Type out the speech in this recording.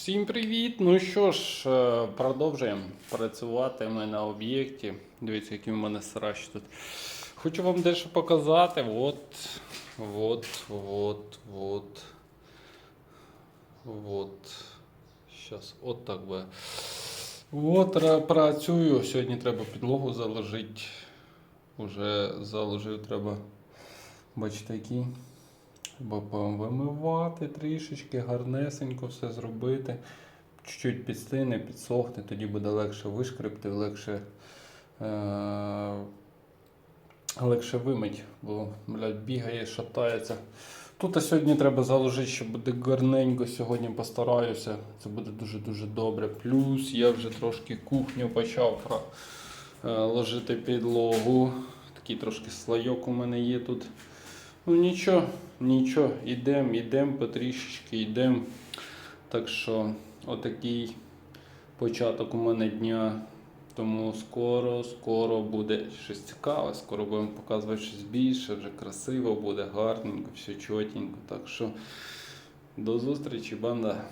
Всім привіт! Ну що ж, е, продовжуємо працювати ми на об'єкті. Дивіться, який в мене срач тут. Хочу вам дещо показати. От, от, от, от. От. Щас, от так би. От працюю. Сьогодні треба підлогу заложити. Уже заложив, треба. Бачите, який. Треба вимивати трішечки, гарнесенько все зробити. Чуть-чуть підстине, підсохне, тоді буде легше вишкребти, легше, е- легше вимить, бо блядь, бігає, шатається. Тут сьогодні треба заложити, що буде гарненько. Сьогодні постараюся. Це буде дуже-дуже добре. Плюс я вже трошки кухню почав е, ложити підлогу. Такий трошки слайок у мене є тут. Ну нічого, нічого, ідемо, ідемо потрішечки, йдемо. Так що отакий початок у мене дня. Тому скоро, скоро буде щось цікаве, скоро будемо показувати щось більше, вже красиво буде, гарненько, все чотенько. Так що до зустрічі, банда.